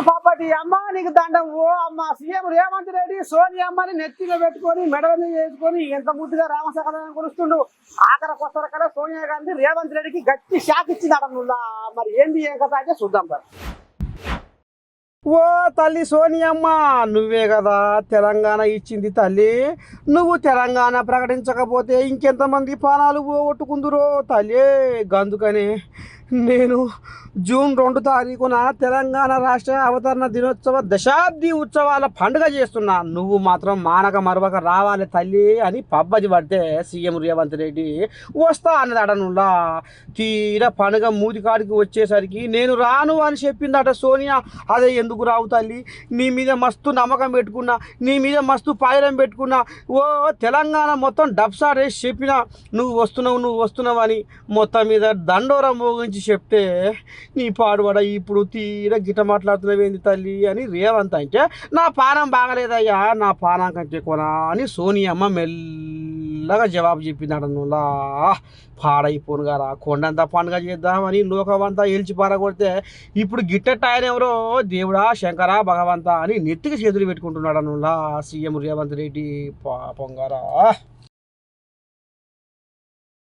నీకు పాపటి అమ్మ నీకు దండం. ఓ అమ్మ సీఎం రేవంత్ రెడ్డి సోనియా అమ్మని నెత్తిలో పెట్టుకొని మెడల మీద వేసుకొని ఎంత ముద్దుగా రామశకరాన్ని కొలుస్తుండు. ఆఖర కొత్తర సోనియా గాంధీ రేవంత్ రెడ్డికి గట్టి షాక్ ఇచ్చింది అడనుల్లా మరి ఏంది ఏ కథ అంటే చూద్దాం సార్ ఓ తల్లి సోనియమ్మ నువ్వే కదా తెలంగాణ ఇచ్చింది తల్లి. నువ్వు తెలంగాణ ప్రకటించకపోతే ఇంకెంతమంది ప్రాణాలు పోగొట్టుకుందురో తల్లి. గందుకనే. నేను జూన్ రెండు తారీఖున తెలంగాణ రాష్ట్ర అవతరణ దినోత్సవ దశాబ్ది ఉత్సవాల పండుగ చేస్తున్నా. నువ్వు మాత్రం మానక మరవక రావాలి తల్లి అని పబ్బది పడితే సీఎం రేవంత్ రెడ్డి వస్తా అన్నది అడనులా తీర పండుగ మూతికాడికి వచ్చేసరికి నేను రాను అని చెప్పిందట సోనియా. అదే ఎందుకు రావు తల్లి? నీ మీద మస్తు నమ్మకం పెట్టుకున్నా. నీ మీద మస్తు పాయరం పెట్టుకున్నా. ఓ తెలంగాణ మొత్తం డబ్సాడేసి చెప్పినా. నువ్వు వస్తున్నావు నువ్వు వస్తున్నావు అని మొత్తం మీద దండోరం మోగించి చెప్తే నీ పాడువడ ఇప్పుడు తీర గిట్ట మాట్లాడుతున్నావేంది తల్లి? అని రేవంత్ అంటే నా పానం బాగలేదయ్యా నా పానం కంటే కొనా అని సోనియమ్మ మెల్లగా జవాబు చెప్పిందట నువ్వులా. పాడైపోను గారా కొండంత పండుగ చేద్దామని లోకమంతా ఏల్చి పారగొడితే ఇప్పుడు గిట్టెట్ ఆయన ఎవరో దేవుడా శంకరా భగవంతా అని నెత్తికి చేతులు పెట్టుకుంటున్నాడు నువ్వులా సీఎం రేవంత్ రెడ్డి. పాపం గారా.